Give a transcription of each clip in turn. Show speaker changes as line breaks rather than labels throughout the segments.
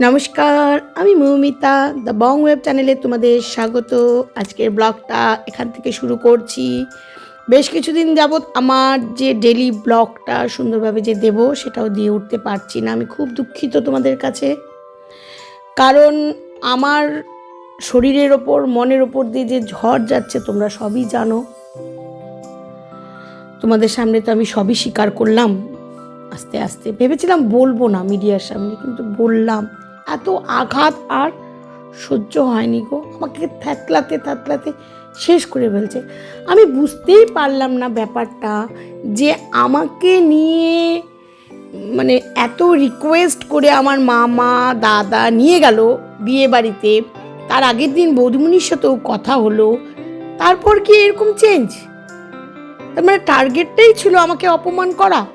নমস্কার, আমি Moumita, the Bong web চ্যানেলে তোমাদের স্বাগত। আজকের ব্লগটা এখান থেকে শুরু করছি। বেশ কিছুদিন যাবৎ আমার যে ডেলি ব্লগটা সুন্দরভাবে যে দেব সেটাও দিয়ে উঠতে পারছি না। আমি খুব দুঃখিত তোমাদের কাছে। কারণ আমার শরীরের ওপর, মনের ওপর দিয়ে যে ঝড় যাচ্ছে, তোমরা সবই জানো। তোমাদের সামনে তো আমি সবই স্বীকার করলাম। আস্তে আস্তে ভেবেছিলাম বলব না মিডিয়ার সামনে, কিন্তু বললাম। এত আঘাত আর সহ্য হয়নি গো। আমাকে থ্যাতলাতে থ্যাতলাতে শেষ করে ফেলছে। আমি বুঝতেই পারলাম না ব্যাপারটা যে আমাকে নিয়ে মানে এত রিকোয়েস্ট করে আমার মামা, দাদা নিয়ে গেল বিয়ে বাড়িতে তার আগের দিন বৌদিমণির সাথেও কথা হলো। তারপর কি এরকম চেঞ্জ তার মানে টার্গেটটাই ছিল আমাকে অপমান করা।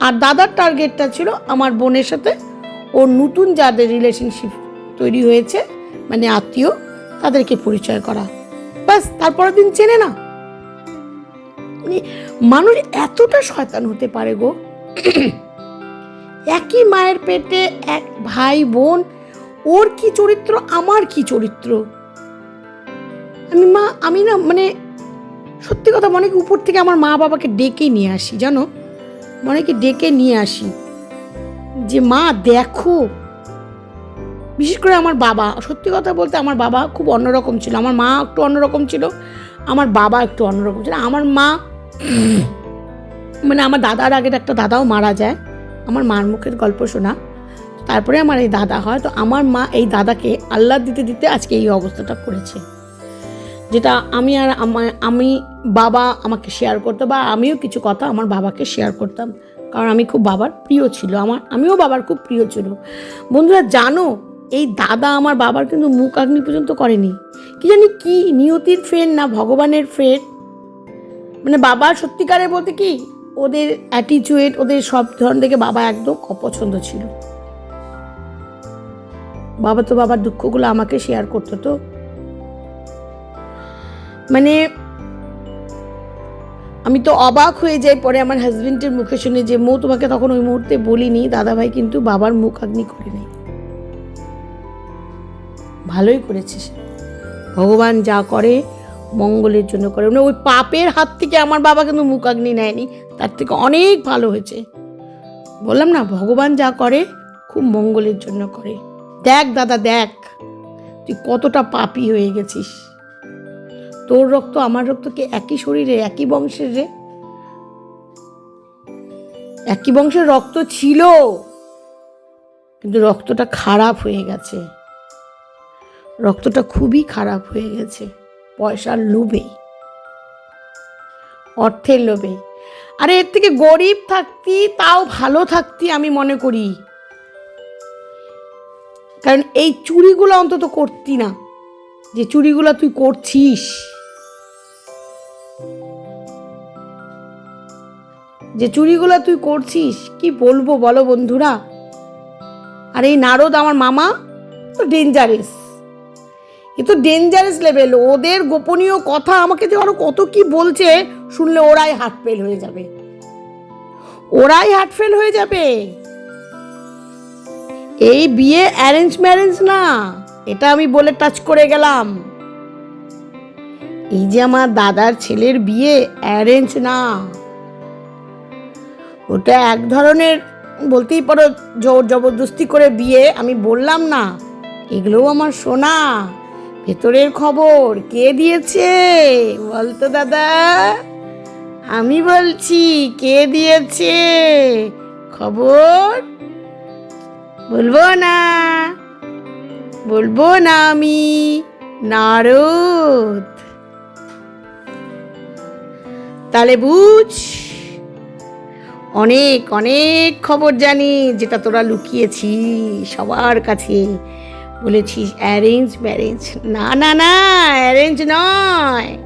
আর দাদার টার্গেটটা ছিল আমার বোনের সাথে ওর নতুন যাদের রিলেশনশিপ তৈরি হয়েছে মানে আত্মীয়, তাদেরকে পরিচয় করা। ব্যাস, তারপরের দিন চেনে না। মানে মানুষ এতটা শয়তান হতে পারে গো। একই মায়ের পেটে এক ভাই, বোন, ওর কি চরিত্র, আমার কি চরিত্র? আমি মা, আমি না মানে সত্যি কথা অনেক উপর থেকে আমার মা বাবাকে ডেকে নিয়ে আসি, জানো? মনে কি ডেকে নিয়ে আসি। যে, মা, দেখো। বিশেষ করে আমার বাবা। সত্যি কথা বলতে আমার বাবা খুব অন্যরকম ছিল। আমার মা একটু অন্যরকম ছিল, আমার বাবা একটু অন্যরকম ছিল। আমার মা মানে আমার দাদার আগের একটা দাদাও মারা যায়। আমার মার মুখের গল্প শোনা। তারপরে আমার এই দাদা হয়। তো আমার মা এই দাদাকে আল্লাহ দিতে দিতে আজকে এই অবস্থাটা করেছে। যেটা আমি আর আমা- বাবা আমাকে শেয়ার করতো বা আমিও কিছু কথা আমার বাবাকে শেয়ার করতাম। কারণ আমি খুব বাবার প্রিয় ছিল আমার, আমিও বাবার খুব প্রিয় ছিল। বন্ধুরা, জানো, এই দাদা আমার বাবার কিন্তু মুখ আগ্নি পর্যন্ত করেনি। কি জানি কি নিয়তির ফ্রেন্ড না ভগবানের ফ্রেন্ড মানে বাবা সত্যিকারের বলতে কি, ওদের অ্যাটিচিউড ওদের সব ধরন থেকে বাবা একদম অপছন্দ ছিল। বাবা তো বাবার দুঃখগুলো আমাকে শেয়ার করতো তো। মানে আমি তো অবাক হয়ে যাই পরে আমার হাজবেন্ডের মুখে শুনে যে, মৌ, তোমাকে তখন ওই মুহূর্তে বলিনি, দাদাভাই কিন্তু বাবার মুখ আগ্নি করে নেই। ভালোই করেছে সে ভগবান যা করে, মঙ্গলের জন্য করে। মানে ওই পাপের হাত থেকে আমার বাবা কিন্তু মুখ আগ্নি নেয়নি, তার থেকে অনেক ভালো হয়েছে। বললাম না, ভগবান যা করে, খুব মঙ্গলের জন্য করে। দেখ দাদা, দেখ, তুই কতটা পাপি হয়ে গেছিস। তোর রক্ত, আমার রক্ত কি একই শরীরে, একই বংশের রে? একই বংশের রক্ত ছিল, কিন্তু রক্তটা খারাপ হয়ে গেছে। রক্তটা খুবই খারাপ হয়ে গেছে, পয়সার লোভে, অর্থের লোভে। আরে, এর থেকে গরিব থাকতি, তাও ভালো থাকতি আমি মনে করি। কারণ এই চুরিগুলো অন্তত করতি না। যে চুরিগুলো তুই করছিস যে চুরিগুলো তুই করছিস, কি বলব বলো বন্ধুরা? আর এই নারদ আমার মামা তো ডেঞ্জারেস এ তো ডেঞ্জারাস লেভেল ওদের গোপনীয় কথা আমাকে যে আরও কত কি বলছে, শুনলে ওরাই হার্ট ফেল হয়ে যাবে। ওরাই হার্ট ফেল হয়ে যাবে। এই বিয়ে অ্যারেঞ্জ ম্যারেঞ্জ না, এটা আমি বলে টাচ করে গেলাম। এই যে আমার দাদার ছেলের বিয়ে অ্যারেঞ্জ না। ওটা এক ধরনের বলতেই পারো জোর জবরদস্তি করে বিয়ে, আমি বললাম না। এগুলোও আমার শোনা ভেতরের খবর কে দিয়েছে? বলতো দাদা। আমি বলছি, কে দিয়েছে? খবর? বলব না। বলব না আমি। নারদ। তাহলে বুঝ। অনেক অনেক খবর জানি, যেটা তোরা লুকিয়েছি সবার কাছে। বলেছিস অ্যারেঞ্জ ম্যারেঞ্জ না না না অ্যারেঞ্জ নয়।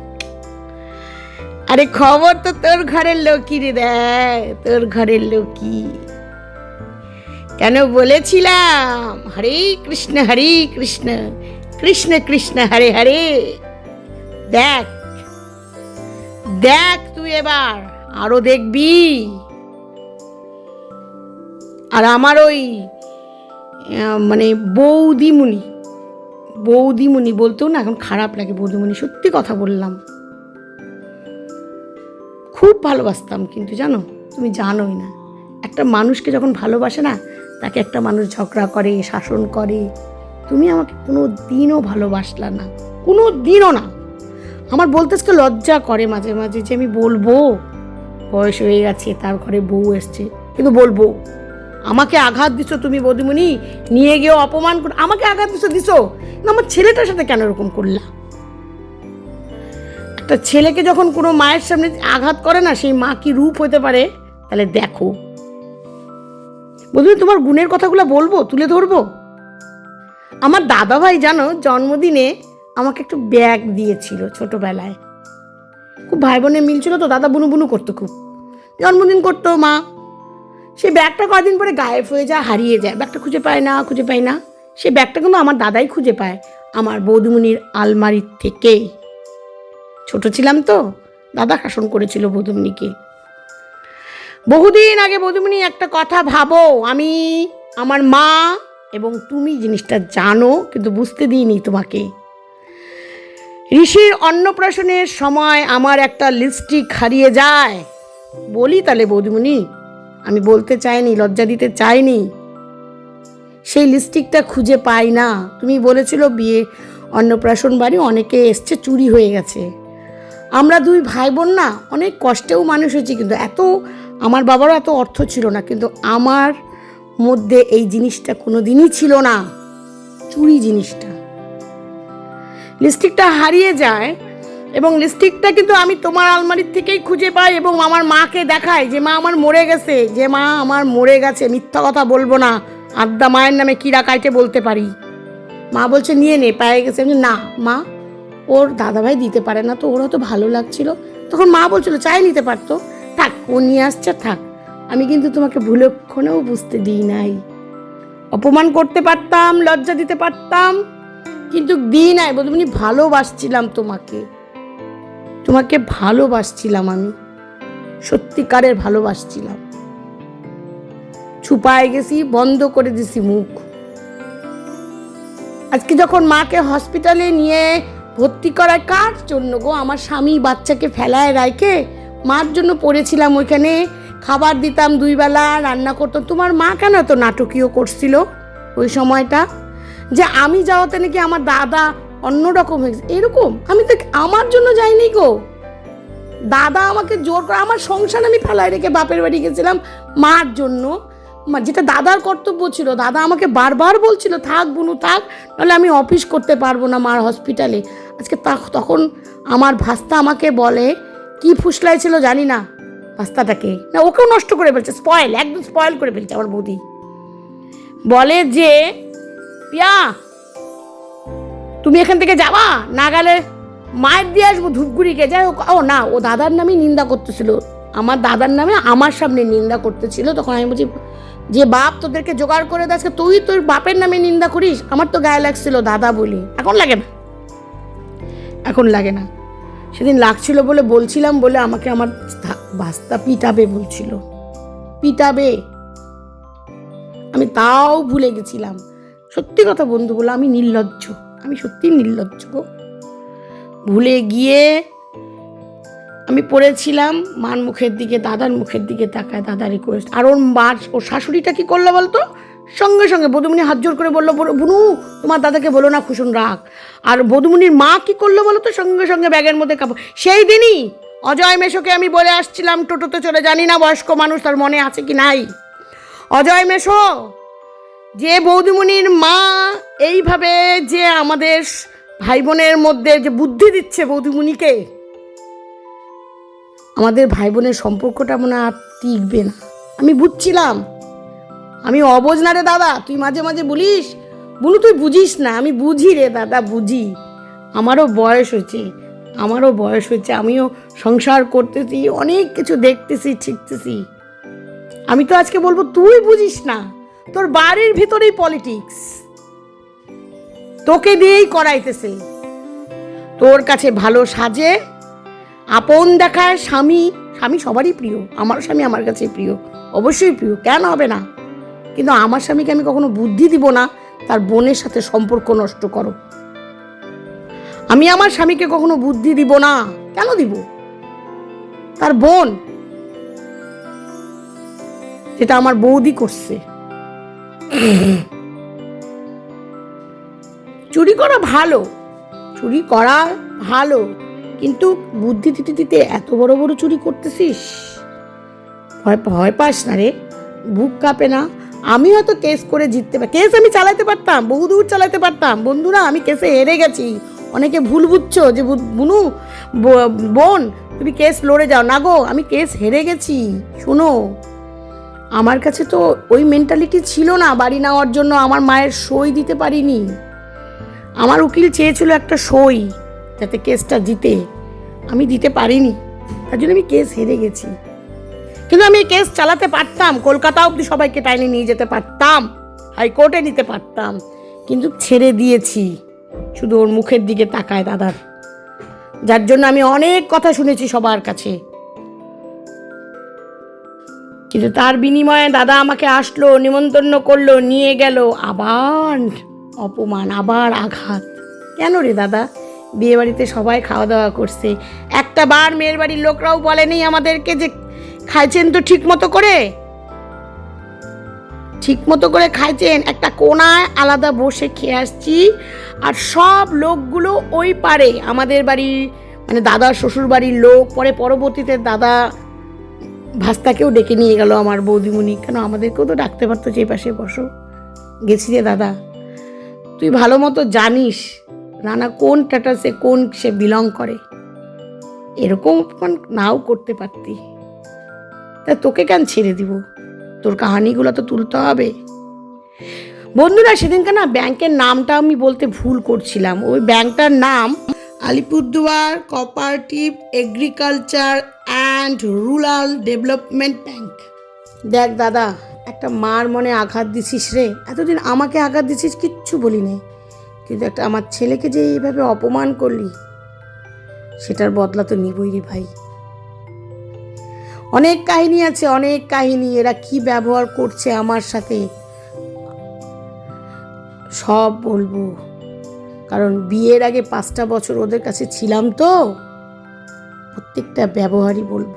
আরে খবর তো তোর ঘরের লোকই রে দেয় তোর ঘরের লোকই। কেন বলেছিলাম? হরে কৃষ্ণ হরে কৃষ্ণ কৃষ্ণ কৃষ্ণ, হরে হরে। দেখ দেখ তুই এবার, আরও দেখবি। আর আমার ওই মানে বৌদিমুনি বৌদিমুনি বলতেও না এখন খারাপ লাগে বৌদিমুনি সত্যি কথা বললাম। খুব ভালোবাসতাম কিন্তু জানো, তুমি জানোই না। একটা মানুষকে যখন ভালোবাসে না, তাকে একটা মানুষ ঝগড়া করে, শাসন করে, তুমি আমাকে কোনো দিনও ভালোবাসলা না কোনো দিনও না। আমার বলতে আজকে লজ্জা করে মাঝে মাঝে যে আমি বলব, বয়স হয়ে গেছে, তার ঘরে বউ এসছে, কিন্তু বলব। আমাকে আঘাত দিছো তুমি বৌদিমণি নিয়ে গিয়েও অপমান করে আমাকে আঘাত দিছো দিছো? না, আমার ছেলেটার সাথে কেন এরকম করলা? একটা ছেলেকে যখন কোনো মায়ের সামনে আঘাত করে না, সেই মা কি রূপ হতে পারে? তাহলে দেখো। বৌদিমণি তোমার গুণের কথাগুলো বলব, তুলে ধরবো? আমার দাদা ভাই জানো, জন্মদিনে আমাকে একটু ব্যাগ দিয়েছিল ছোটবেলায়। খুব ভাই বোনের মিল ছিল তো, দাদা বুনু বুনু করতো খুব। জন্মদিন করতো মা। সেই ব্যাগটা কদিন পরে গায়েব হয়ে যায়, হারিয়ে যায়। ব্যাগটা খুঁজে পায় না, খুঁজে পায় না। সেই ব্যাগটা কিন্তু আমার দাদাই খুঁজে পায়, আমার বৌদিমণির আলমারির থেকে। ছোট ছিলাম তো, দাদা শাসন করেছিল বৌদিমণিকে। বহুদিন আগে বৌদিমণি একটা কথা ভাবো, আমি, আমার মা এবং তুমি জিনিসটা জানো, কিন্তু বুঝতে দিইনি তোমাকে। ঋষির অন্নপ্রাশনের সময় আমার একটা লিপস্টিক হারিয়ে যায়। বলি তাহলে বৌদিমণি আমি বলতে চাইনি, লজ্জা দিতে চাইনি। সেই লিপস্টিকটা খুঁজে পাই না। তুমি বলেছিল বিয়ে, অন্নপ্রাশন বাড়ি, অনেকে এসছে, চুরি হয়ে গেছে। আমরা দুই ভাই বোন না, অনেক কষ্টেও মানুষ হয়েছি, কিন্তু এত, আমার বাবারও এত অর্থ ছিল না, কিন্তু আমার মধ্যে এই জিনিসটা কোনো দিনই ছিল না। চুরি জিনিসটা। লিপস্টিকটা হারিয়ে যায় এবং লিপস্টিকটা কিন্তু আমি তোমার আলমারির থেকেই খুঁজে পাই এবং আমার মাকে দেখাই যে, মা, আমার মরে গেছে। যে, মা, আমার মরে গেছে, মিথ্যা কথা বলব না। আদ্যা মায়ের নামে কিরা কাইটে বলতে পারি? মা বলছে, নিয়ে নে, পায়ে গেছে। আমি না, মা, ওর দাদাভাই দিতে পারে না তো ওর হয়তো ভালো লাগছিল। তখন মা বলছিল, চাই নিতে পারতো। থাক, ও নিয়ে আসছে, থাক। আমি কিন্তু তোমাকে ভুলক্ষণেও বুঝতে দিই নাই। অপমান করতে পারতাম, লজ্জা দিতে পারতাম, কিন্তু দিই নাই বধুমনি ভালোবাসছিলাম তোমাকে। তোমাকে ভালোবাসছিলাম আমি। সত্যিকারের ভালোবাসছিলাম। ছুপায় গেছি, বন্ধ করে দিছি মুখ। আজকে যখন মাকে হসপিটালে নিয়ে ভর্তি করায় কার জন্য গো? আমার স্বামী বাচ্চাকে ফেলায় রাইখে মার জন্য পড়েছিলাম ওইখানে, খাবার দিতাম দুই বেলা রান্না করতাম। তোমার মা কেন এত নাটকীয় করছিল ওই সময়টা? যে আমি যাওয়াতে নাকি আমার দাদা অন্যরকম হয়ে গেছে এরকম? আমি তো আমার জন্য যাইনি গো। দাদা আমাকে জোর করে আমার সংসার আমি ফেলায় রেখে বাপের বাড়ি গেছিলাম মার জন্য। যেটা দাদার কর্তব্য ছিল, দাদা আমাকে বারবার বলছিল, থাক বুনু, থাক, নাহলে আমি অফিস করতে পারব না মার হসপিটালে। আজকে তা- তখন আমার ভাস্তা আমাকে বলে, কি ফুসলাই ছিল জানি না ভাস্তাটাকে। না, ওকেও নষ্ট করে ফেলছে স্পয়েল একদম স্পয়েল করে ফেলছে আমার বৌদি। বলে যে, পিয়া তুমি এখান থেকে যাবা? না গেলে মায়ের দিয়ে আসব ধূপগুড়িকে। যাই ও না, ও দাদার নামে নিন্দা করতেছিল। আমার দাদার নামে আমার সামনে নিন্দা করতেছিল। তখন আমি বলছি, যে বাপ তোদেরকে জোগাড় করে দেয় তুই তোর বাপের নামে নিন্দা করিস? আমার তো গায়ে লাগছিল দাদা বলি। এখন লাগে না। এখন লাগে না। সেদিন লাগছিল বলে বলছিলাম বলে আমাকে আমার বাস্তা পিটাবে বলছিল। পিটাবে। আমি তাও ভুলে গেছিলাম। সত্যি কথা বন্ধু বলে আমি নির্লজ্জ। আমি সত্যি নির্লজ্জ ভুলে গিয়ে আমি পড়েছিলাম মার মুখের দিকে দাদার মুখের দিকে তাকায় দাদা রিকোয়েস্ট আর ওর মার ওর শাশুড়িটা কী করল বলতো? সঙ্গে সঙ্গে বধুমণি হাত জোর করে বলল "বলো, বুনু তোমার দাদাকে বলো না খুশুন রাখ আর বধুমণির মা কি করল বলো তো সঙ্গে সঙ্গে ব্যাগের মধ্যে কাপড়। সেই দিনই অজয় মেশোকে আমি বলে আসছিলাম টোটোতে চলে জানি না বয়স্ক মানুষ তার মনে আছে কি নাই? অজয় মেশো যে বৌদিমণির মা এইভাবে যে আমাদের ভাই বোনের মধ্যে যে বুদ্ধি দিচ্ছে বৌদিমণিকে, আমাদের ভাই বোনের সম্পর্কটা মনে আর টিকবে না। আমি বুঝছিলাম। আমি অবোঝ না রে দাদা, তুই মাঝে মাঝে বলিস বলু তুই বুঝিস না, আমি বুঝি রে দাদা, বুঝি। আমারও বয়স হয়েছে, আমারও বয়স হয়েছে, আমিও সংসার করতেছি, অনেক কিছু দেখতেছি, শিখতেছি। আমি তো আজকে বলব, তুই বুঝিস না, তোর বাড়ির ভিতরেই পলিটিক্স তোকে দিয়েই করাইতেছে। তোর কাছে ভালো সাজে, আপন দেখায় স্বামী স্বামী সবারই প্রিয় আমার স্বামী আমার কাছে প্রিয়, অবশ্যই প্রিয়, কেন হবে না? কিন্তু আমার স্বামীকে আমি কখনো বুদ্ধি দিব না, তার বোনের সাথে সম্পর্ক নষ্ট করো। আমি আমার স্বামীকে কখনো বুদ্ধি দিব না, কেন দিব? তার বোন, যেটা আমার বৌদি করছে। চুরি করা ভালো, চুরি করা ভালো, কিন্তু বুদ্ধি দিতে দিতে এত বড় বড় চুরি করতেছিস? ভয় ভয় পাস না রে, বুক কাঁপে না। আমি হয়তো কেস করে জিততে পারি কেস আমি চালাতে পারতাম বহুদূর চালাতে পারতাম। বন্ধুরা, আমি কেসে হেরে গেছি। অনেকে ভুল বুঝছ যে বুনু বোন, তুমি কেস লড়ে যাও। না গো, আমি কেস হেরে গেছি। শোনো, আমার কাছে তো ওই মেন্টালিটি ছিল না, বাড়ি নেওয়ার জন্য আমার মায়ের সই দিতে পারিনি। আমার উকিল চেয়েছিল একটা সই যাতে কেসটা জিতে। আমি দিতে পারিনি। তার জন্য আমি কেস হেরে গেছি। কিন্তু আমি কেস চালাতে পারতাম। কলকাতা অবধি সবাইকে টাইনে নিয়ে যেতে পারতাম। হাইকোর্টে নিতে পারতাম। কিন্তু ছেড়ে দিয়েছি। শুধু ওর মুখের দিকে তাকায় দাদার। যার জন্য আমি অনেক কথা শুনেছি সবার কাছে। কিন্তু তার বিনিময়ে দাদা আমাকে আসলো, নিমন্ত্রণ করল, নিয়ে গেল, আবার অপমান, আবার আঘাত। কেন রে দাদা? বিয়ে বাড়িতে সবাই খাওয়া দাওয়া করছে। একটা বার মেয়ের বাড়ির লোকরাও বলেনি আমাদেরকে যে খাইছেন তো ঠিক মতো করে? ঠিক মতো করে খাইছেন? একটা কোনায় আলাদা বসে খেয়ে আসছি, আর সব লোকগুলো ওই পারে। আমাদের বাড়ির মানে দাদা শ্বশুর বাড়ির লোক, পরে পরবর্তীতে দাদা ভাস্তাকেও ডেকে নিয়ে গেল আমার বৌদিমণি। কেন আমাদেরকেও তো ডাকতে পারতো যে পাশে বসো। গেছি রে দাদা। তুই ভালো মতো জানিস রানা কোন স্ট্যাটাসে কোন সে বিলং করে। এরকম অপমান নাও করতে পারতি। তা তোকে কেন ছেড়ে দিব? তোর কাহানিগুলো তো তুলতে হবে। বন্ধুরা, সেদিনকে না ব্যাংকের নামটা আমি বলতে ভুল করছিলাম। ওই ব্যাংকটার নাম Alipurduar cooperative agriculture and rural development bank দেখ দাদা একটা মার মনে আঘাত দিছিস রে? এতদিন আমাকে আঘাত দিছিস, কিচ্ছু বলি নাই কিন্তু একটা আমার ছেলেকে যে এইভাবে অপমান করলি, সেটার বদলা তো নিবই রে ভাই। অনেক কাহিনী আছে, অনেক কাহিনী। এরা কি ব্যবহার করছে আমার সাথে? সব বলব। কারণ বিয়ের আগে পাঁচটা বছর ওদের কাছে ছিলাম তো, প্রত্যেকটা ব্যবহারই বলব।